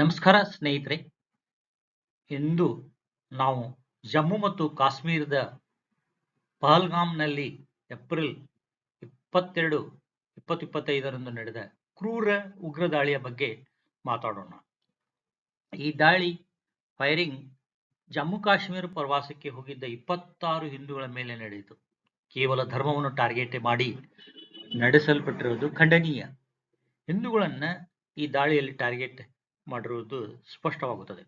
ನಮಸ್ಕಾರ ಸ್ನೇಹಿತರೆ. ಇಂದು ನಾವು ಜಮ್ಮು ಮತ್ತು ಕಾಶ್ಮೀರದ ಪಹಲ್ಗಾಮ್ನಲ್ಲಿ ಏಪ್ರಿಲ್ ಇಪ್ಪತ್ತೆರಡು ಇಪ್ಪತ್ತು ಇಪ್ಪತ್ತೈದರಂದು ನಡೆದ ಕ್ರೂರ ಉಗ್ರ ದಾಳಿಯ ಬಗ್ಗೆ ಮಾತಾಡೋಣ. ಈ ದಾಳಿ ಫೈರಿಂಗ್ ಜಮ್ಮು ಕಾಶ್ಮೀರ ಪ್ರವಾಸಕ್ಕೆ ಹೋಗಿದ್ದ ಇಪ್ಪತ್ತಾರು ಹಿಂದೂಗಳ ಮೇಲೆ ನಡೆಯಿತು. ಕೇವಲ ಧರ್ಮವನ್ನು ಟಾರ್ಗೆಟ್ ಮಾಡಿ ನಡೆಸಲ್ಪಟ್ಟಿರುವುದು ಖಂಡನೀಯ. ಹಿಂದೂಗಳನ್ನ ಈ ದಾಳಿಯಲ್ಲಿ ಟಾರ್ಗೆಟ್ ಮಾಡಿರುವುದು ಸ್ಪಷ್ಟವಾಗುತ್ತದೆ.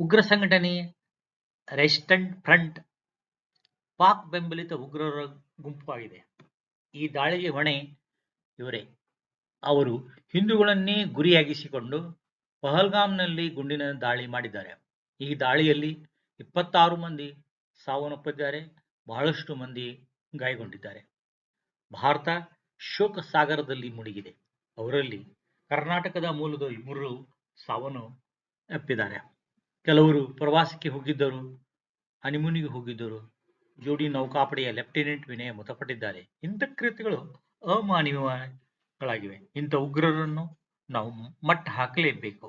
ಉಗ್ರ ಸಂಘಟನೆ ರೆಸಿಸ್ಟೆಂಟ್ ಫ್ರಂಟ್ ಪಾಕ್ ಬೆಂಬಲಿತ ಉಗ್ರರ ಗುಂಪಾಗಿದೆ. ಈ ದಾಳಿಗೆ ಹೊಣೆ ಇವರೇ. ಅವರು ಹಿಂದೂಗಳನ್ನೇ ಗುರಿಯಾಗಿಸಿಕೊಂಡು ಪಹಲ್ಗಾಮ್ನಲ್ಲಿ ಗುಂಡಿನ ದಾಳಿ ಮಾಡಿದ್ದಾರೆ. ಈ ದಾಳಿಯಲ್ಲಿ ಇಪ್ಪತ್ತಾರು ಮಂದಿ ಸಾವನ್ನಪ್ಪಿದ್ದಾರೆ, ಬಹಳಷ್ಟು ಮಂದಿ ಗಾಯಗೊಂಡಿದ್ದಾರೆ. ಭಾರತ ಶೋಕ ಸಾಗರದಲ್ಲಿ ಮುಳುಗಿದೆ. ಅವರಲ್ಲಿ ಕರ್ನಾಟಕದ ಮೂಲದ ಇಬ್ಬರು ಸಾವನ್ನು ಅಪ್ಪಿದ್ದಾರೆ ಕೆಲವರು ಪ್ರವಾಸಕ್ಕೆ ಹೋಗಿದ್ದರು, ಹನಿಮೂನಿಗೆ ಹೋಗಿದ್ದರು. ಜೋಡಿ ನೌಕಾಪಡೆಯ ಲೆಫ್ಟಿನೆಂಟ್ ವಿನಯ ಮೃತಪಟ್ಟಿದ್ದಾರೆ. ಇಂಥ ಕೃತ್ಯಗಳು ಅಮಾನವೀಯಗಳಾಗಿವೆ. ಇಂಥ ಉಗ್ರರನ್ನು ನಾವು ಮಟ್ಟ ಹಾಕಲೇಬೇಕು.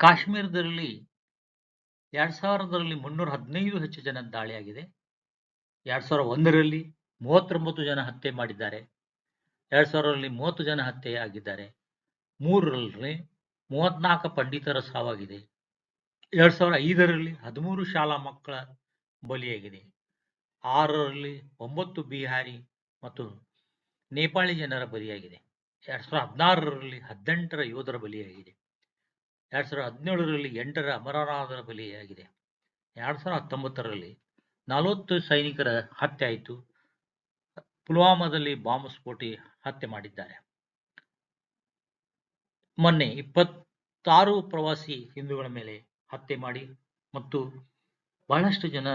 ಕಾಶ್ಮೀರದಲ್ಲಿ ಎರಡ್ ಸಾವಿರದಲ್ಲಿ ಮುನ್ನೂರ ಹದಿನೈದು ಹೆಚ್ಚು ಜನ ದಾಳಿಯಾಗಿದೆ. ಎರಡ್ ಸಾವಿರದ ಒಂದರಲ್ಲಿ ಮೂವತ್ತೊಂಬತ್ತು ಜನ ಹತ್ಯೆ ಮಾಡಿದ್ದಾರೆ. ಎರಡು ಸಾವಿರದಲ್ಲಿ ಮೂವತ್ತು ಜನ ಹತ್ಯೆ ಆಗಿದ್ದಾರೆ. ಮೂರರಲ್ಲಿ ಮೂವತ್ನಾಲ್ಕು ಪಂಡಿತರ ಸಾವಾಗಿದೆ. ಎರಡು ಸಾವಿರ ಐದರಲ್ಲಿ ಹದಿಮೂರು ಶಾಲಾ ಮಕ್ಕಳ ಬಲಿಯಾಗಿದೆ. ಆರರಲ್ಲಿ ಒಂಬತ್ತು ಬಿಹಾರಿ ಮತ್ತು ನೇಪಾಳಿ ಜನರ ಬಲಿಯಾಗಿದೆ. ಎರಡು ಸಾವಿರದ ಹದಿನಾರರಲ್ಲಿ ಹದಿನೆಂಟರ ಯೋಧರ ಬಲಿಯಾಗಿದೆ. ಎರಡು ಸಾವಿರದ ಹದಿನೇಳರಲ್ಲಿ ಎಂಟರ ಅಮರನಾಥರ ಬಲಿಯಾಗಿದೆ. ಎರಡು ಸಾವಿರದ ಹತ್ತೊಂಬತ್ತರಲ್ಲಿ ನಲವತ್ತು ಸೈನಿಕರ ಹತ್ಯೆ ಆಯಿತು. ಪುಲ್ವಾಮಾದಲ್ಲಿ ಬಾಂಬ್ ಸ್ಫೋಟಿ ಹತ್ಯೆ ಮಾಡಿದ್ದಾರೆ. ಮೊನ್ನೆ ಇಪ್ಪತ್ತಾರು ಪ್ರವಾಸಿ ಹಿಂದೂಗಳ ಮೇಲೆ ಹತ್ಯೆ ಮಾಡಿ ಮತ್ತು ಬಹಳಷ್ಟು ಜನ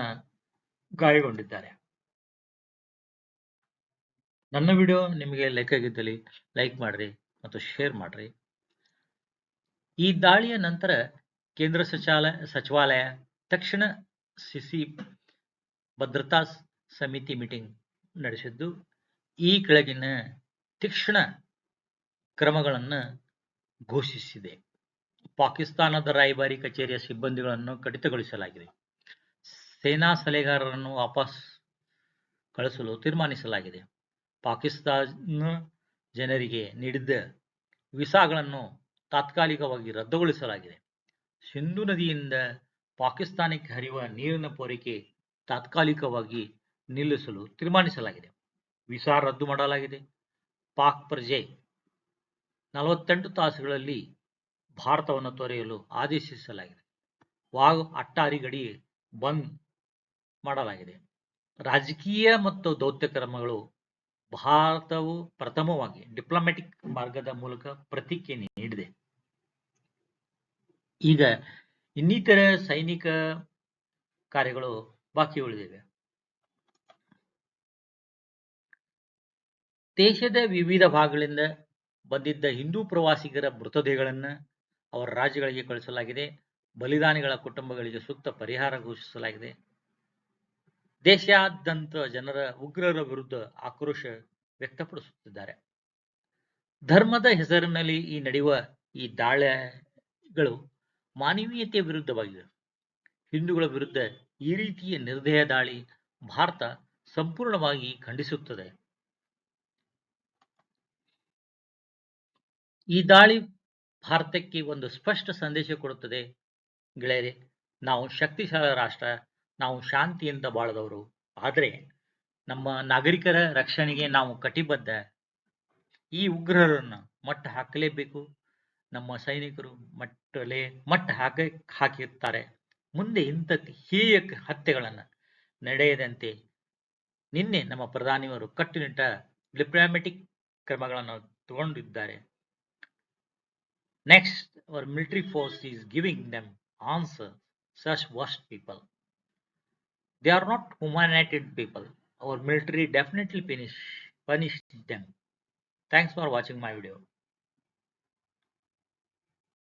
ಗಾಯಗೊಂಡಿದ್ದಾರೆ. ನನ್ನ ವಿಡಿಯೋ ನಿಮಗೆ ಲೈಕ್ ಆಗಿದ್ದಲ್ಲಿ ಲೈಕ್ ಮಾಡ್ರಿ ಮತ್ತು ಶೇರ್ ಮಾಡ್ರಿ. ಈ ದಾಳಿಯ ನಂತರ ಕೇಂದ್ರ ಸಚಿವಾಲಯ ಸಚಿವಾಲಯ, ತಕ್ಷಣ ಸಿಸಿ ಭದ್ರತಾ ಸಮಿತಿ ಮೀಟಿಂಗ್ ನಡೆಸಿದ್ದು. ಈ ಕೆಳಗಿನ ತೀಕ್ಷ್ಣ ಕ್ರಮಗಳನ್ನು ಘೋಷಿಸಿದೆ. ಪಾಕಿಸ್ತಾನದ ರಾಯಭಾರಿ ಕಚೇರಿಯ ಸಿಬ್ಬಂದಿಗಳನ್ನು ಕಡಿತಗೊಳಿಸಲಾಗಿದೆ. ಸೇನಾ ಸಲಹೆಗಾರರನ್ನು ವಾಪಸ್ ಕಳಿಸಲು ತೀರ್ಮಾನಿಸಲಾಗಿದೆ. ಪಾಕಿಸ್ತಾನ ಜನರಿಗೆ ನೀಡಿದ್ದ ವಿಸಾಗಳನ್ನು ತಾತ್ಕಾಲಿಕವಾಗಿ ರದ್ದುಗೊಳಿಸಲಾಗಿದೆ. ಸಿಂಧು ನದಿಯಿಂದ ಪಾಕಿಸ್ತಾನಕ್ಕೆ ಹರಿಯುವ ನೀರಿನ ಪೂರೈಕೆ ತಾತ್ಕಾಲಿಕವಾಗಿ ನಿಲ್ಲಿಸಲು ತೀರ್ಮಾನಿಸಲಾಗಿದೆ. ವಿಸಾ ರದ್ದು ಮಾಡಲಾಗಿದೆ. ಪಾಕ್ ಪ್ರಜೆ ನಲವತ್ತೆಂಟು ತಾಸುಗಳಲ್ಲಿ ಭಾರತವನ್ನು ತೊರೆಯಲು ಆದೇಶಿಸಲಾಗಿದೆ. ವಾಗ್ ಅಟ್ಟಾರಿ ಗಡಿ ಬಂದ್ ಮಾಡಲಾಗಿದೆ. ರಾಜಕೀಯ ಮತ್ತು ದೌತ್ಯ ಕ್ರಮಗಳು ಭಾರತವು ಪ್ರಥಮವಾಗಿ ಡಿಪ್ಲೊಮ್ಯಾಟಿಕ್ ಮಾರ್ಗದ ಮೂಲಕ ಪ್ರತಿಕ್ರಿಯೆ ನೀಡಿದೆ. ಈಗ ಇನ್ನಿತರ ಸೈನಿಕ ಕಾರ್ಯಗಳು ಬಾಕಿ ಉಳಿದಿವೆ. ದೇಶದ ವಿವಿಧ ಭಾಗಗಳಿಂದ ಬಂದಿದ್ದ ಹಿಂದೂ ಪ್ರವಾಸಿಗರ ಮೃತದೇಹಗಳನ್ನು ಅವರ ರಾಜ್ಯಗಳಿಗೆ ಕಳಿಸಲಾಗಿದೆ. ಬಲಿದಾನಿಗಳ ಕುಟುಂಬಗಳಿಗೆ ಸೂಕ್ತ ಪರಿಹಾರ ಘೋಷಿಸಲಾಗಿದೆ. ದೇಶಾದ್ಯಂತ ಜನರ ಉಗ್ರರ ವಿರುದ್ಧ ಆಕ್ರೋಶ ವ್ಯಕ್ತಪಡಿಸುತ್ತಿದ್ದಾರೆ. ಧರ್ಮದ ಹೆಸರಿನಲ್ಲಿ ಈ ನಡೆಯುವ ಈ ದಾಳಿಗಳು ಮಾನವೀಯತೆಯ ವಿರುದ್ಧವಾಗಿವೆ ಹಿಂದೂಗಳ ವಿರುದ್ಧ ಈ ರೀತಿಯ ನಿರ್ದಯ ದಾಳಿ ಭಾರತ ಸಂಪೂರ್ಣವಾಗಿ ಖಂಡಿಸುತ್ತದೆ. ಈ ದಾಳಿ ಭಾರತಕ್ಕೆ ಒಂದು ಸ್ಪಷ್ಟ ಸಂದೇಶ ಕೊಡುತ್ತದೆ. ಗೆಳೆಯರೆ, ನಾವು ಶಕ್ತಿಶಾಲಿ ರಾಷ್ಟ್ರ, ನಾವು ಶಾಂತಿಯಿಂದ ಬಾಳದವರು. ಆದರೆ ನಮ್ಮ ನಾಗರಿಕರ ರಕ್ಷಣೆಗೆ ನಾವು ಕಟಿಬದ್ಧ. ಈ ಉಗ್ರರನ್ನು ಮಟ್ಟ ಹಾಕಲೇಬೇಕು. ನಮ್ಮ ಸೈನಿಕರು ಮಟ್ಟಲೇ, ಮಟ್ಟ ಹಾಕ ಹಾಕಿರ್ತಾರೆ ಮುಂದೆ ಇಂಥ ಹೀಯ ಹತ್ಯೆಗಳನ್ನು ನಡೆಯದಂತೆ ನಿನ್ನೆ ನಮ್ಮ ಪ್ರಧಾನಿಯವರು ಕಟ್ಟುನಿಟ್ಟ ಡಿಪ್ಲೊಮ್ಯಾಟಿಕ್ ಕ್ರಮಗಳನ್ನು ತಗೊಂಡಿದ್ದಾರೆ. Next, our military hmm. force is giving them answer such worst people. They are not humanated people. Our military definitely punish, punish them. Thanks for watching my video.